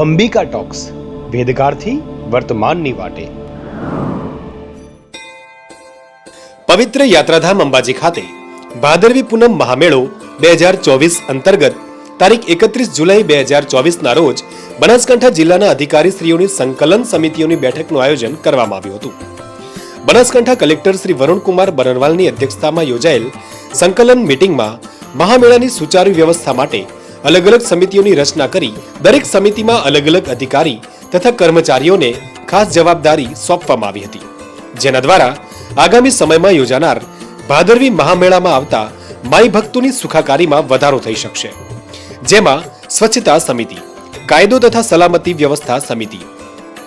Ambika talks ભેદકારથી વર્તમાનની વાટે. પવિત્ર યાત્રાધામ અંબાજી ખાતે ભાદરવી પૂનમ મહામેળો બે હજાર ચોવીસ અંતર્ગત તારીખ એકત્રીસ જુલાઈ બે હજાર ચોવીસના રોજ બનાસકાંઠા જિલ્લાના અધિકારીશ્રીઓની સંકલન સમિતિઓની બેઠકનું આયોજન કરવામાં આવ્યું હતું. બનાસકાંઠા કલેક્ટર શ્રી વરુણકુમાર બરનવાલની અધ્યક્ષતામાં યોજાયેલ સંકલન મિટિંગમાં મહામેળાની સુચારુ વ્યવસ્થા માટે અલગ અલગ સમિતિઓની રચના કરી દરેક સમિતિમાં અલગ અલગ અધિકારી તથા કર્મચારીઓને ખાસ જવાબદારી સોંપવામાં આવી હતી. જેના દ્વારા આગામી સમયમાં યોજાનાર ભાદરવી મહામેળામાં આવતા માઈ ભક્તોની સુખાકારીમાં વધારો થઈ શકશે. જેમાં સ્વચ્છતા સમિતિ, કાયદો તથા સલામતી વ્યવસ્થા સમિતિ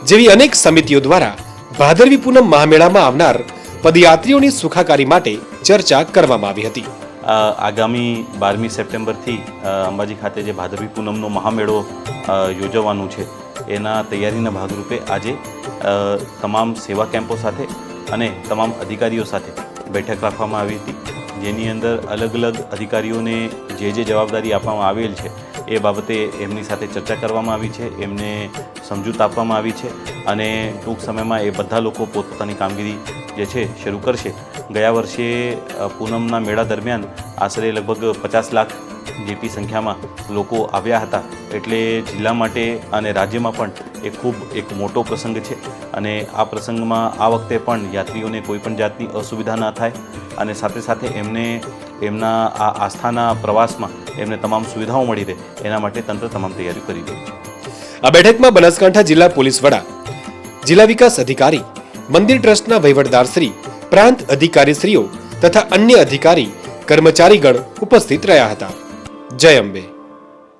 જેવી અનેક સમિતિઓ દ્વારા ભાદરવી પૂનમ મહામેળામાં આવનાર પદયાત્રીઓની સુખાકારી માટે ચર્ચા કરવામાં આવી હતી. આગામી બારમી સપ્ટેમ્બરથી અંબાજી ખાતે જે ભાદરવી પૂનમનો મહામેળો યોજવાનું છે, એના તૈયારીના ભાગરૂપે આજે તમામ સેવા કેમ્પો સાથે અને તમામ અધિકારીઓ સાથે બેઠક રાખવામાં આવી હતી, જેની અંદર અલગ અલગ અધિકારીઓને જે જે જવાબદારી આપવામાં આવેલ છે, એ બાબતે એમની સાથે ચર્ચા કરવામાં આવી છે, એમને સમજૂત આપવામાં આવી છે, અને ટૂંક સમયમાં એ બધા લોકો પોતપોતાની કામગીરી જે છે, શરૂ કરશે. ગયા વર્ષે પૂનમના મેળા દરમિયાન આશરે લગભગ પચાસ લાખ જેટલી સંખ્યામાં લોકો આવ્યા હતા. એટલે જિલ્લા માટે અને રાજ્યમાં પણ એ ખૂબ એક મોટો પ્રસંગ છે. અને આ પ્રસંગમાં આ વખતે પણ યાત્રીઓને કોઈ પણ જાતની અસુવિધા ના થાય. અને સાથે સાથે એમને, એમના આ આસ્થાના પ્રવાસમાં એમને તમામ સુવિધાઓ મળી રહે. એના માટે તંત્ર તમામ તૈયારી કરી રહ્યું છે. આ બેઠકમાં બનાસકાંઠા જિલ્લા પોલીસ વડા, જિલ્લા વિકાસ અધિકારી, મંદિર ટ્રસ્ટના વહીવટદારશ્રી પ્રાંત અધિકારીશ્રીઓ તથા અન્ય અધિકારી કર્મચારીગણ ઉપસ્થિત રહ્યા હતા. જય અંબે.